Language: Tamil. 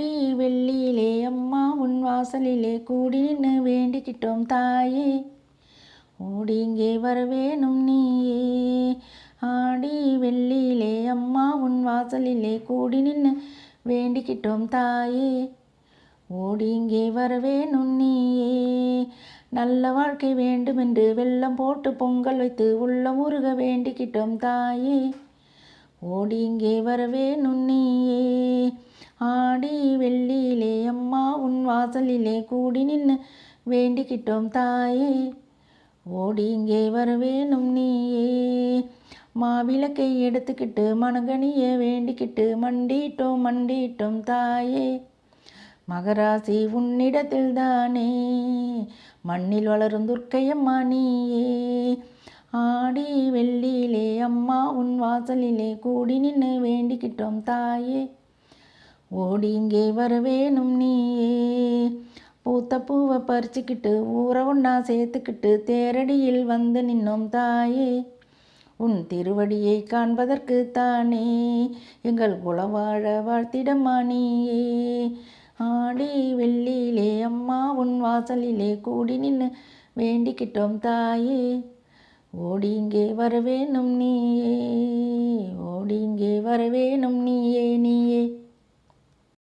ஆடி வெள்ளியிலே அம்மா உன் வாசலிலே கூடி நின்று வேண்டிக்கிட்டோம் தாயே. ஓடி இங்கே வரவேணும் நீயே. ஆடி வெள்ளியிலே அம்மா உன் வாசலிலே கூடி நின்று வேண்டிக்கிட்டோம் தாயே. ஓடி இங்கே வரவேணும் நீயே. நல்ல வாழ்க்கை வேண்டுமென்று வெள்ளம் போட்டு பொங்கல் வைத்து உள்ளம் உருக வேண்டிக்கிட்டோம் தாயே. ஓடி இங்கே வரவேணும் நீயே. ஆடி வெள்ளியிலே அம்மா உன் வாசலிலே கூடி நின்று வேண்டிக்கிட்டோம் தாயே. ஓடி இங்கே வரவேணும் நீயே. மாவிளக்கை எடுத்துக்கிட்டு மணங்கனிய வேண்டிக்கிட்டு மண்டிட்டோம் மண்டிட்டோம் தாயே. மகராசி உன்னிடத்தில் தானே. மண்ணில் வளரும் துர்க்கையம்மா நீயே. ஆடி வெள்ளியிலே அம்மா உன் வாசலிலே கூடி நின்று வேண்டிக்கிட்டோம் தாயே. ஓடி இங்கே வரவேணும் நீயே. பூத்த பூவை பறிச்சுக்கிட்டு ஊற ஒன்றா சேர்த்துக்கிட்டு தேரடியில் வந்து நின்னோம் தாயே. உன் திருவடியை காண்பதற்கு தானே எங்கள் குலவாழ வாழ்த்திடமா நீயே. ஆடி வெள்ளியிலே அம்மா உன் வாசலிலே கூடி நின்று வேண்டிக்கிட்டோம் தாயே. ஓடி இங்கே வரவேணும் நீயே ஓடி இங்கே வரவேணும் நீயே நீயே.